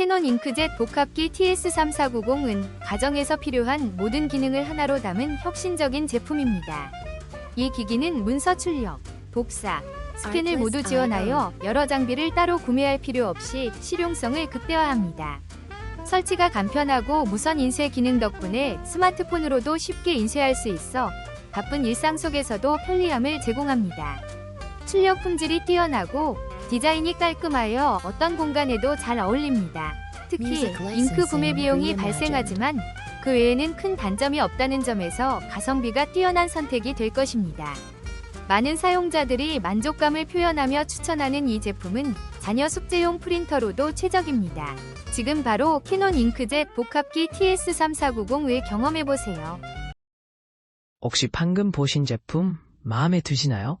캐논 잉크젯 복합기 TS3490은 가정에서 필요한 모든 기능을 하나로 담은 혁신적인 제품입니다. 이 기기는 문서 출력, 복사, 스캔을 모두 지원하여 여러 장비를 따로 구매할 필요 없이 실용성을 극대화합니다. 설치가 간편하고 무선 인쇄 기능 덕분에 스마트폰으로도 쉽게 인쇄할 수 있어 바쁜 일상 속에서도 편리함을 제공합니다. 출력 품질이 뛰어나고 디자인이 깔끔하여 어떤 공간에도 잘 어울립니다. 특히 잉크 구매 비용이. 발생하지만 그 외에는 큰 단점이 없다는 점에서 가성비가 뛰어난 선택이 될 것입니다. 많은 사용자들이 만족감을 표현하며 추천하는 이 제품은 자녀 숙제용 프린터로도 최적입니다. 지금 바로 캐논 잉크젯 복합기 TS3490을 경험해보세요. 혹시 방금 보신 제품 마음에 드시나요?